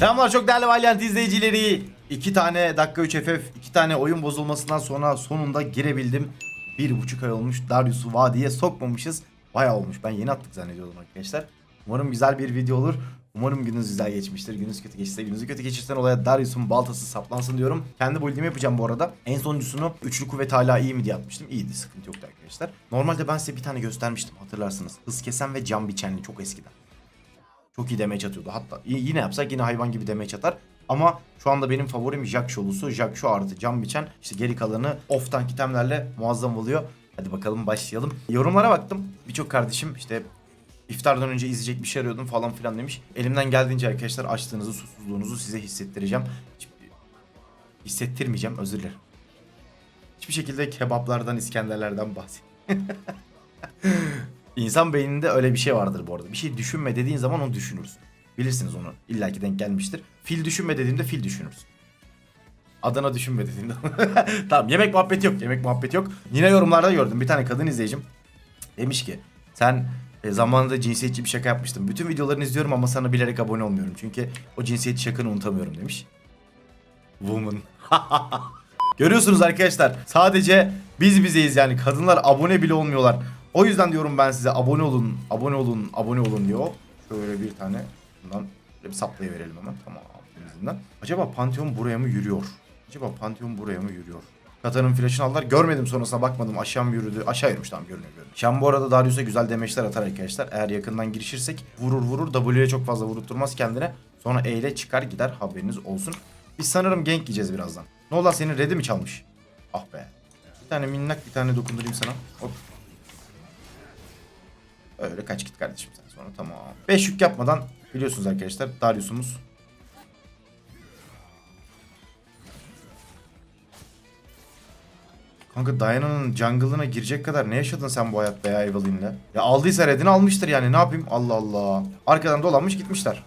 Selamlar çok değerli Valiant izleyicileri. 2 tane dakika 3 FF, 2 tane oyun bozulmasından sonra sonunda girebildim. Bir buçuk ay olmuş Darius'u vadiye sokmamışız. Bayağı olmuş ben yeni attık zannediyordum arkadaşlar. Umarım güzel bir video olur. Umarım gününüz güzel geçmiştir. Gününüz kötü geçirse gününüzü kötü geçirsen olaya Darius'un baltası saplansın diyorum. Kendi build'imi yapacağım bu arada. En sonuncusunu üçlü kuvvet hala iyi mi diye atmıştım. İyiydi sıkıntı yoktu arkadaşlar. Normalde ben size bir tane göstermiştim hatırlarsınız. Hız kesen ve cam biçenli çok eskiden. Çok iyi damage atıyordu. Hatta yine yapsak yine hayvan gibi damage atar. Ama şu anda benim favorim Jack Sholusu. Jack şu artı cam biçen. İşte geri kalanı off tank itemlerle muazzam oluyor. Hadi bakalım başlayalım. Yorumlara baktım. Birçok kardeşim işte iftardan önce izleyecek bir şey arıyordum falan filan demiş. Elimden geldiğince arkadaşlar açlığınızı, susuzluğunuzu size hissettireceğim. Hiç- hissettirmeyeceğim özür dilerim. Hiçbir şekilde kebaplardan, İskenderlerden bahsedeyim. İnsan beyninde öyle bir şey vardır bu arada. Bir şey düşünme dediğin zaman onu düşünürsün. Bilirsiniz onu. İlla ki denk gelmiştir. Fil düşünme dediğimde fil düşünürsün. Adana düşünme dediğimde. tamam yemek muhabbeti yok. Yemek muhabbeti yok. Yine yorumlarda gördüm. Bir tane kadın izleyicim. Demiş ki sen e, zamanında cinsiyetçi bir şaka yapmıştın. Bütün videolarını izliyorum ama sana bilerek abone olmuyorum. Çünkü o cinsiyetçi şakanı unutamıyorum demiş. Woman. Görüyorsunuz arkadaşlar. Sadece biz bizeyiz yani. Kadınlar abone bile olmuyorlar. O yüzden diyorum ben size abone olun, abone olun, abone olun diyor. Şöyle bir tane bundan bir saplayıverelim hemen. Tamam. Temizliğinden. Acaba Pantheon buraya mı yürüyor? Acaba Pantheon buraya mı yürüyor? Katan'ın flash'ını aldılar. Görmedim sonrasına bakmadım. Aşağı mı yürüdü? Aşağı yürümüş tamam görünüyor görünüyor. Şam bu arada Darius'a güzel demeçler atar arkadaşlar. Eğer yakından girişirsek vurur vurur. W'ye çok fazla vurutturmaz kendine. Sonra E ile çıkar gider haberiniz olsun. Biz sanırım gank yiyeceğiz birazdan. Ne oldu senin red'i mi çalmış? Ah be. Bir tane minnak bir tane dokundurayım sana. Hop. Öyle kaç git kardeşim sen sonra tamam. 5 yük yapmadan biliyorsunuz arkadaşlar Darius'umuz Kanka Diana'nın jungle'ına girecek kadar ne yaşadın sen bu hayatta ya Evelyn'le? Ya aldıysa redini almıştır yani ne yapayım? Allah Allah. Arkadan dolanmış gitmişler.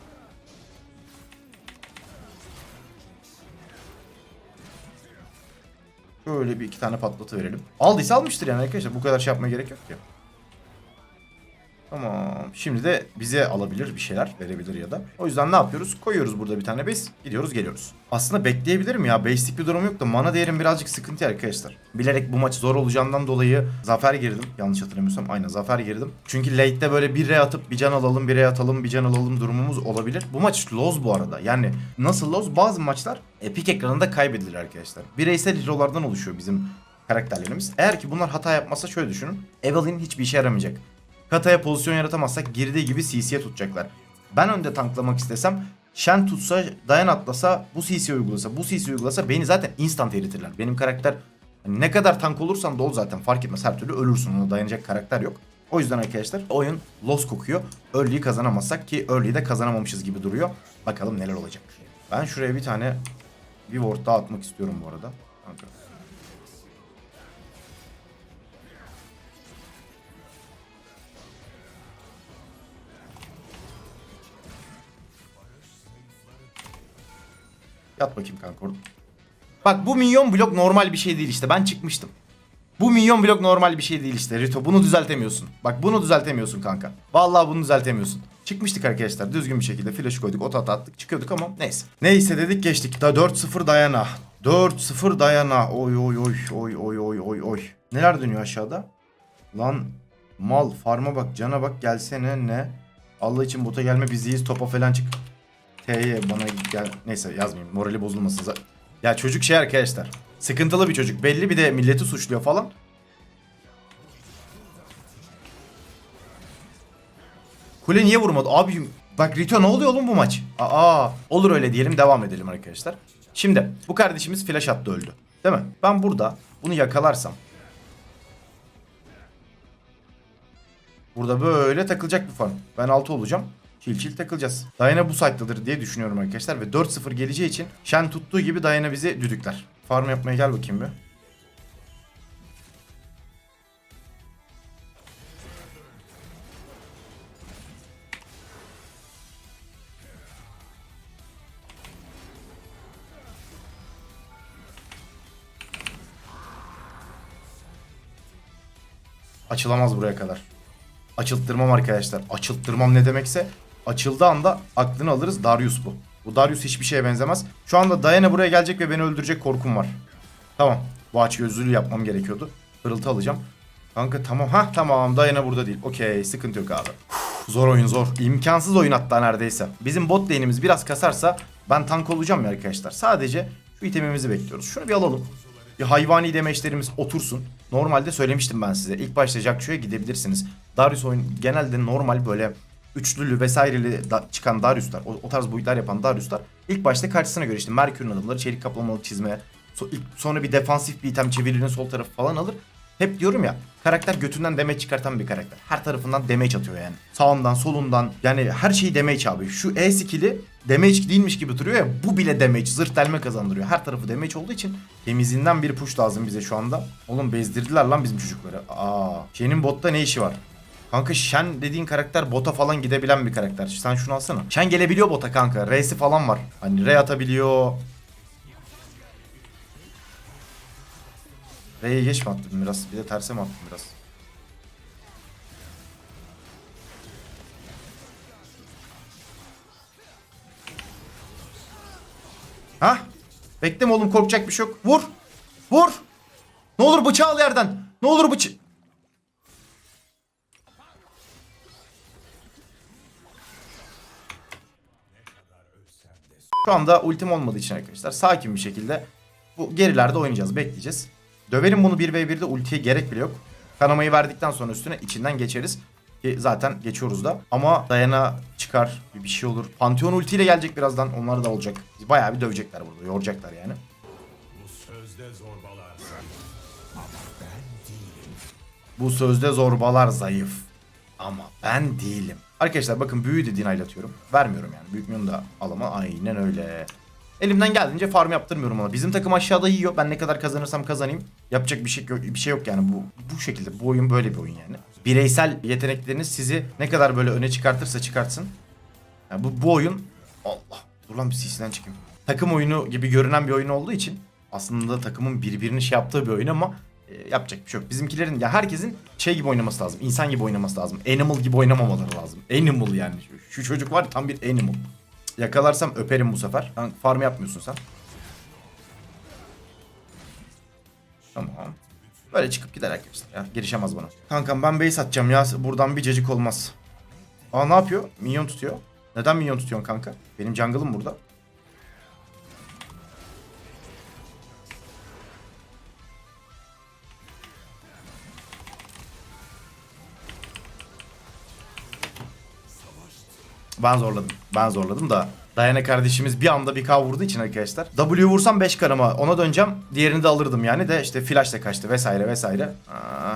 Şöyle bir iki tane patlatı verelim. Aldıysa almıştır yani arkadaşlar. Bu kadar şey yapmaya gerek yok ki. Tamam. Şimdi de bize alabilir bir şeyler verebilir ya da. O yüzden ne yapıyoruz? Koyuyoruz burada bir tane base. Gidiyoruz geliyoruz. Aslında bekleyebilirim ya. Base'lik bir durum yok da mana değerim birazcık sıkıntı arkadaşlar. Bilerek bu maç zor olacağından dolayı zafer girdim. Yanlış hatırlamıyorsam aynen zafer girdim. Çünkü late'de böyle bir re atıp bir can alalım, bir re atalım, bir can alalım durumumuz olabilir. Bu maç loz bu arada. Yani nasıl loz? Bazı maçlar Epic ekranında kaybedilir arkadaşlar. Bireysel hero'lardan oluşuyor bizim karakterlerimiz. Eğer ki bunlar hata yapmazsa şöyle düşünün. Evelyn hiçbir işe yaramayacak. Kataya pozisyon yaratamazsak girdiği gibi CC'ye tutacaklar. Ben önde tanklamak istesem Shen tutsa, Dayan atlasa, bu CC uygulasa, bu CC uygulasa beni zaten instant eritirler. Benim karakter hani ne kadar tank olursan da zaten fark etmez her türlü ölürsün ona dayanacak karakter yok. O yüzden arkadaşlar oyun loss kokuyor. Early'yi kazanamazsak ki early'yi de kazanamamışız gibi duruyor. Bakalım neler olacak. Ben şuraya bir tane bir ward daha atmak istiyorum bu arada. Kanka. Yat bakayım kanka orada. Bak bu minyon blok normal bir şey değil işte. Ben çıkmıştım. Bu minyon blok normal bir şey değil işte Rito. Bunu düzeltemiyorsun. Bak bunu düzeltemiyorsun kanka. Vallahi bunu düzeltemiyorsun. Çıkmıştık arkadaşlar düzgün bir şekilde flash koyduk ot at attık çıkıyorduk ama neyse. Neyse dedik geçtik. Da 4-0 dayana. 4-0 dayana. Oy oy oy oy oy oy oy oy. Neler dönüyor aşağıda? Lan mal farma bak cana bak gelsene ne? Allah için bota gelme biz iyiyiz topa falan çık. T'ye bana gel. Neyse yazmayayım. Morali bozulmasın. Ya çocuk şey arkadaşlar. Sıkıntılı bir çocuk. Belli bir de milleti suçluyor falan. Kule niye vurmadı? Abi bak Rito ne oluyor oğlum bu maç? Aa olur öyle diyelim devam edelim arkadaşlar. Şimdi bu kardeşimiz flash attı öldü. Değil mi? Ben burada bunu yakalarsam Burada böyle takılacak bir farm. Ben 6 olacağım. Çil çil takılacağız. Dayana bu site'dadır diye düşünüyorum arkadaşlar. Ve 4-0 geleceği için Shen tuttuğu gibi Dayana bizi düdükler. Farm yapmaya gel bakayım bir. Açılamaz buraya kadar. Açılttırmam arkadaşlar. Açılttırmam ne demekse açıldığı anda aklını alırız. Darius bu. Bu Darius hiçbir şeye benzemez. Şu anda Diana buraya gelecek ve beni öldürecek korkum var. Tamam. Bu aç gözlülüğü yapmam gerekiyordu. Pırıltı alacağım. Kanka tamam. Ha tamam Diana burada değil. Okey sıkıntı yok abi. Zor oyun zor. İmkansız oyun hatta neredeyse. Bizim bot lane'imiz biraz kasarsa ben tank olacağım ya arkadaşlar. Sadece şu itemimizi bekliyoruz. Şunu bir alalım. Bir hayvani demeçlerimiz otursun. Normalde söylemiştim ben size. İlk başta Jakşu'ya gidebilirsiniz. Darius oyun genelde normal böyle üçlülü vesaireli da- çıkan Darius'lar, o, o tarz boyutlar yapan Darius'lar ilk başta karşısına göre işte Merkür'ün adımları, çelik kaplamalı çizme, so- ilk- sonra bir defansif bir item çevirinin sol tarafı falan alır. Hep diyorum ya karakter götünden damage çıkartan bir karakter. Her tarafından damage atıyor yani. Sağından solundan yani her şeyi damage abi. Şu E skill'i damage değilmiş gibi duruyor ya bu bile damage zırh delme kazandırıyor. Her tarafı damage olduğu için temizinden bir push lazım bize şu anda. Oğlum bezdirdiler lan bizim çocukları. Aa, Shen'in botta ne işi var? Kanka Shen dediğin karakter bota falan gidebilen bir karakter. Sen şunu alsana. Shen gelebiliyor bota kanka. R'si falan var. Hani R atabiliyor. R'ye geç mi attım biraz? Bir de terse mi attım biraz? Ha? Bekleme oğlum korkacak bir şey yok. Vur. Vur. Ne olur bıçağı al yerden. Ne olur bıçağı. Şu anda ultim olmadığı için arkadaşlar sakin bir şekilde bu gerilerde oynayacağız, bekleyeceğiz. Döverim bunu 1v1'de ultiye gerek bile yok. Kanamayı verdikten sonra üstüne içinden geçeriz. Ki zaten geçiyoruz da. Ama Dayana çıkar, bir şey olur. Pantheon ultiyle gelecek birazdan. Onlar da olacak. Bayağı bir dövecekler burada, yoracaklar yani. Bu sözde zorbalar zayıf. Ama ben değilim. Arkadaşlar bakın büyüyü de dinaylatıyorum. Vermiyorum yani. Büyük minyon da alama. Aynen öyle. Elimden geldiğince farm yaptırmıyorum ona. Bizim takım aşağıda yiyor. Ben ne kadar kazanırsam kazanayım. Yapacak bir şey yok, bir şey yok yani bu bu şekilde. Bu oyun böyle bir oyun yani. Bireysel yetenekleriniz sizi ne kadar böyle öne çıkartırsa çıkartsın. Yani bu bu oyun Allah. Dur lan bir CC'den çıkayım. Takım oyunu gibi görünen bir oyun olduğu için aslında takımın birbirini şey yaptığı bir oyun ama yapacak bir şey yok. Bizimkilerin ya herkesin şey gibi oynaması lazım. insan gibi oynaması lazım. Animal gibi oynamamaları lazım. Animal yani. Şu, çocuk var ya, tam bir animal. Yakalarsam öperim bu sefer. Lan farm yapmıyorsun sen. Tamam. Böyle çıkıp gider arkadaşlar ya. Girişemez bana. Kankam ben base atacağım ya. Buradan bir cacık olmaz. Aa ne yapıyor? Minyon tutuyor. Neden minyon tutuyorsun kanka? Benim jungle'ım burada. Ben zorladım. Ben zorladım da. Dayana kardeşimiz bir anda bir K vurduğu için arkadaşlar. W vursam 5 karıma ona döneceğim. Diğerini de alırdım yani de işte flash da kaçtı vesaire vesaire. Aa.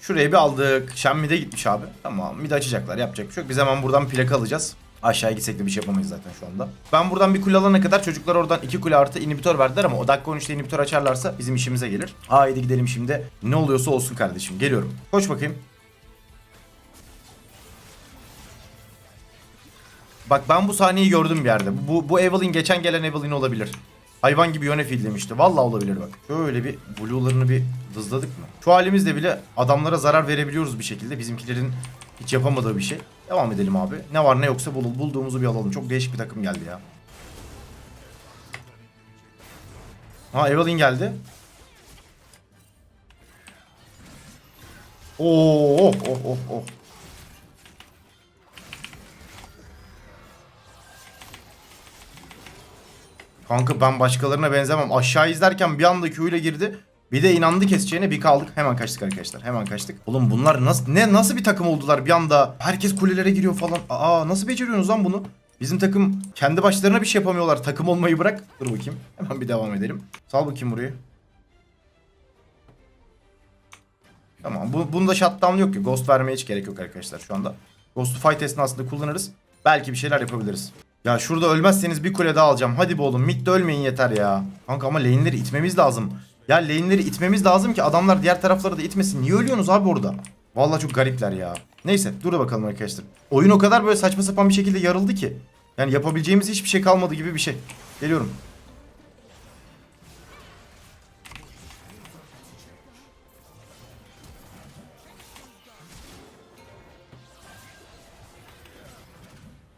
Şuraya bir aldık. Şen mid'e gitmiş abi. Tamam mid açacaklar yapacak bir şey yok. Biz hemen buradan plaka alacağız. Aşağıya gitsek de bir şey yapamayız zaten şu anda. Ben buradan bir kule alana kadar çocuklar oradan iki kule artı inhibitor verdiler ama o dakika 13'te inhibitor açarlarsa bizim işimize gelir. Haydi gidelim şimdi. Ne oluyorsa olsun kardeşim. Geliyorum. Koş bakayım. Bak ben bu sahneyi gördüm bir yerde. Bu, bu Evelyn geçen gelen Evelyn olabilir. Hayvan gibi yöne demişti. Vallahi olabilir bak. Şöyle bir blue'larını bir dızladık mı? Şu halimizde bile adamlara zarar verebiliyoruz bir şekilde. Bizimkilerin hiç yapamadığı bir şey. Devam edelim abi. Ne var ne yoksa bul bulduğumuzu bir alalım. Çok değişik bir takım geldi ya. Ha Evelyn geldi. Oo, oh oh oh oh. Kanka ben başkalarına benzemem. Aşağı izlerken bir anda Q ile girdi. Bir de inandı keseceğine bir kaldık. Hemen kaçtık arkadaşlar. Hemen kaçtık. Oğlum bunlar nasıl ne nasıl bir takım oldular bir anda? Herkes kulelere giriyor falan. Aa nasıl beceriyorsunuz lan bunu? Bizim takım kendi başlarına bir şey yapamıyorlar. Takım olmayı bırak. Dur bakayım. Hemen bir devam edelim. Sal bakayım burayı. Tamam. Bu, bunda shutdown yok ki. Ghost vermeye hiç gerek yok arkadaşlar şu anda. Ghost'u fight esnasında kullanırız. Belki bir şeyler yapabiliriz. Ya şurada ölmezseniz bir kule daha alacağım. Hadi be oğlum. Mid'de ölmeyin yeter ya. Kanka ama lane'leri itmemiz lazım. Ya lane'leri itmemiz lazım ki adamlar diğer taraflara da itmesin. Niye ölüyorsunuz abi orada? Vallahi çok garipler ya. Neyse dur da bakalım arkadaşlar. Oyun o kadar böyle saçma sapan bir şekilde yarıldı ki. Yani yapabileceğimiz hiçbir şey kalmadı gibi bir şey. Geliyorum.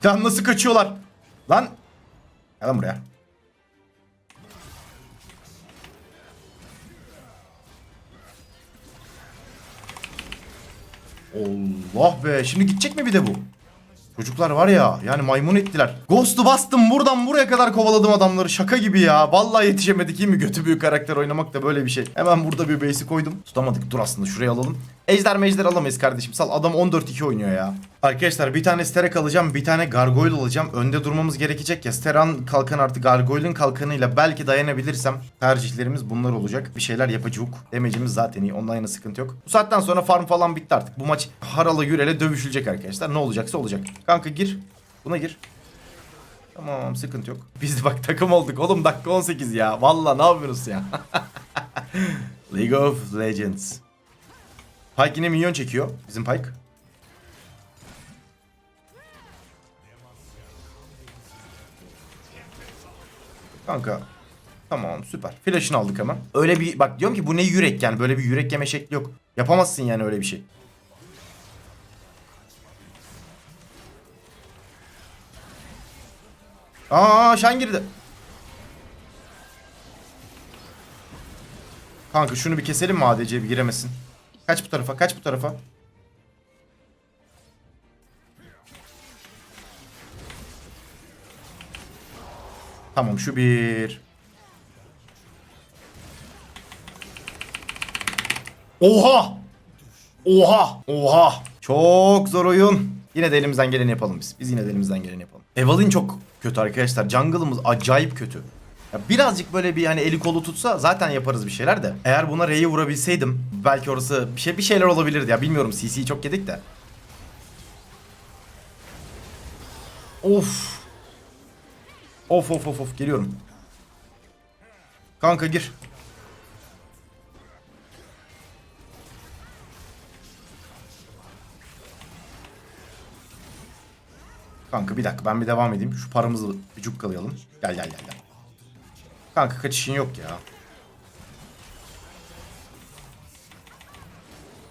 Lan nasıl kaçıyorlar? Lan. Gel lan buraya. Allah be. Şimdi gidecek mi bir de bu? Çocuklar var ya yani maymun ettiler. Ghost'u bastım buradan buraya kadar kovaladım adamları şaka gibi ya. Vallahi yetişemedik iyi mi? Götü büyük karakter oynamak da böyle bir şey. Hemen burada bir base'i koydum. Tutamadık dur aslında şuraya alalım. Ejder mejder alamayız kardeşim. Sal adam 14-2 oynuyor ya. Arkadaşlar bir tane Sterek alacağım. Bir tane Gargoyle alacağım. Önde durmamız gerekecek ya. Steran kalkan artı Gargoyle'ın kalkanıyla belki dayanabilirsem tercihlerimiz bunlar olacak. Bir şeyler yapacak. Demecimiz zaten iyi. Ondan yana sıkıntı yok. Bu saatten sonra farm falan bitti artık. Bu maç harala gürele dövüşülecek arkadaşlar. Ne olacaksa olacak. Kanka gir. Buna gir. Tamam sıkıntı yok. Biz bak takım olduk oğlum dakika 18 ya. Valla ne yapıyorsunuz ya? League of Legends. Pyke yine minyon çekiyor. Bizim Pyke. Kanka. Tamam süper. Flash'ını aldık hemen. Öyle bir bak diyorum ki bu ne yürek yani böyle bir yürek yeme şekli yok. Yapamazsın yani öyle bir şey. Aa Şen girdi. Kanka şunu bir keselim mi ADC bir giremesin. Kaç bu tarafa kaç bu tarafa. Tamam şu bir. Oha! Oha! Oha! Çok zor oyun. Yine de elimizden geleni yapalım biz. Biz yine de elimizden geleni yapalım. Evalin çok kötü arkadaşlar. Jungle'ımız acayip kötü. Ya birazcık böyle bir hani eli kolu tutsa zaten yaparız bir şeyler de. Eğer buna R'yi vurabilseydim belki orası bir şey bir şeyler olabilirdi ya. Bilmiyorum CC'yi çok yedik de. Of. Of of of of geliyorum. Kanka gir. Kanka bir dakika ben bir devam edeyim. Şu paramızı bir cukkalayalım. Gel gel gel gel. Kanka kaçışın yok ya.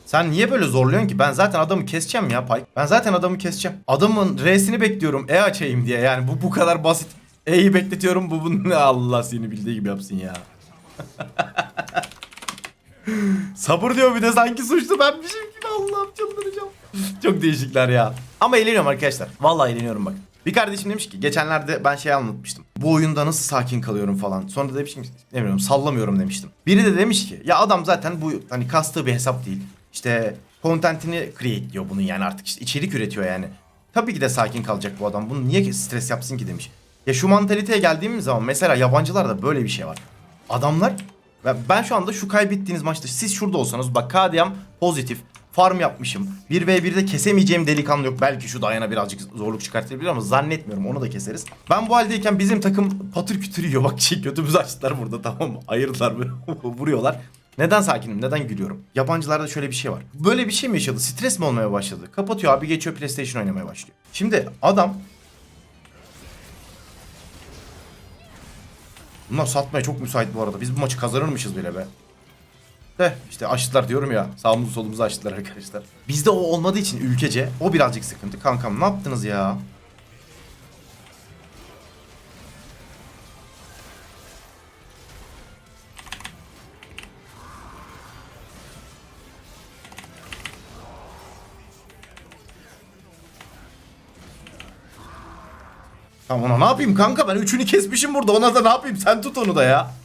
Sen niye böyle zorluyorsun ki? Ben zaten adamı keseceğim ya Pay. Ben zaten adamı keseceğim. Adamın R'sini bekliyorum. E açayım diye. Yani bu bu kadar basit. E'yi bekletiyorum. Bu bunu Allah seni bildiği gibi yapsın ya. Sabır diyor bir de sanki suçlu benmişim gibi Allah'ım çıldıracağım. Çok değişikler ya. Ama eğleniyorum arkadaşlar. Vallahi eğleniyorum bak. Bir kardeşim demiş ki geçenlerde ben şey anlatmıştım. Bu oyunda nasıl sakin kalıyorum falan. Sonra da demiştim ne bileyim sallamıyorum demiştim. Biri de demiş ki ya adam zaten bu hani kastığı bir hesap değil. İşte contentini create diyor bunun yani artık işte içerik üretiyor yani. Tabii ki de sakin kalacak bu adam. Bunu niye stres yapsın ki demiş. Ya şu mantaliteye geldiğimiz zaman mesela yabancılarda böyle bir şey var. Adamlar ben şu anda şu kaybettiğiniz maçta siz şurada olsanız bak KDM pozitif farm yapmışım. 1v1'de kesemeyeceğim delikanlı yok. Belki şu Dayana birazcık zorluk çıkartabilir ama zannetmiyorum onu da keseriz. Ben bu haldeyken bizim takım patır kütür yiyor. Bak şey götümüzü açtılar burada tamam mı? Ayırdılar böyle vuruyorlar. Neden sakinim? Neden gülüyorum? Yabancılarda şöyle bir şey var. Böyle bir şey mi yaşadı? Stres mi olmaya başladı? Kapatıyor abi geçiyor PlayStation oynamaya başlıyor. Şimdi adam Bunlar satmaya çok müsait bu arada. Biz bu maçı kazanırmışız bile be. De işte açtılar diyorum ya. Sağımızı solumuzu açtılar arkadaşlar. Bizde o olmadığı için ülkece o birazcık sıkıntı. Kankam ne yaptınız ya? Tamam ona ne yapayım kanka ben üçünü kesmişim burada ona da ne yapayım sen tut onu da ya.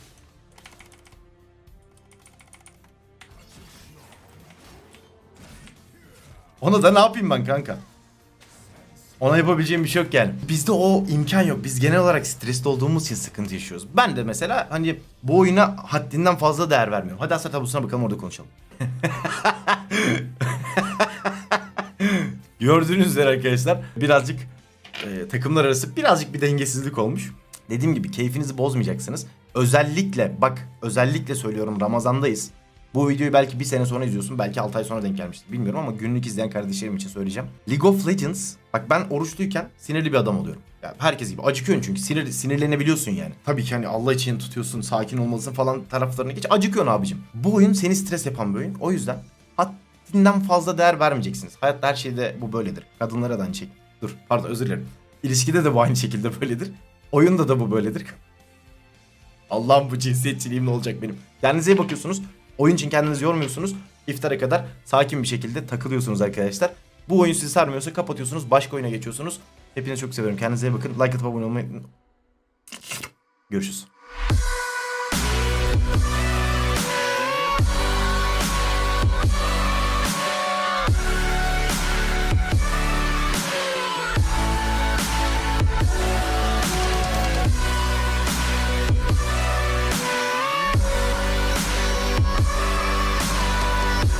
Ona da ne yapayım ben kanka? Ona yapabileceğim bir şey yok yani. Bizde o imkan yok. Biz genel olarak stresli olduğumuz için sıkıntı yaşıyoruz. Ben de mesela hani bu oyuna haddinden fazla değer vermiyorum. Hadi hasar tablosuna bakalım orada konuşalım. Gördüğünüz üzere arkadaşlar birazcık e, takımlar arası birazcık bir dengesizlik olmuş. Dediğim gibi keyfinizi bozmayacaksınız. Özellikle bak özellikle söylüyorum Ramazan'dayız. Bu videoyu belki bir sene sonra izliyorsun. Belki 6 ay sonra denk gelmiştir. Bilmiyorum ama günlük izleyen kardeşlerim için söyleyeceğim. League of Legends. Bak ben oruçluyken sinirli bir adam oluyorum. Ya herkes gibi acıkıyorsun çünkü sinir, sinirlenebiliyorsun yani. Tabii ki hani Allah için tutuyorsun, sakin olmalısın falan taraflarına geç. Acıkıyorsun abicim. Bu oyun seni stres yapan bir oyun. O yüzden haddinden fazla değer vermeyeceksiniz. Hayatta her şeyde bu böyledir. Kadınlara da aynı şey. Dur pardon özür dilerim. İlişkide de bu aynı şekilde böyledir. Oyunda da bu böyledir. Allah'ım bu cinsiyetçiliğim ne olacak benim. Kendinize iyi bakıyorsunuz. Oyun için kendinizi yormuyorsunuz. İftara kadar sakin bir şekilde takılıyorsunuz arkadaşlar. Bu oyun sizi sarmıyorsa kapatıyorsunuz. Başka oyuna geçiyorsunuz. Hepinizi çok seviyorum. Kendinize iyi bakın. Like atıp abone olmayı... Görüşürüz.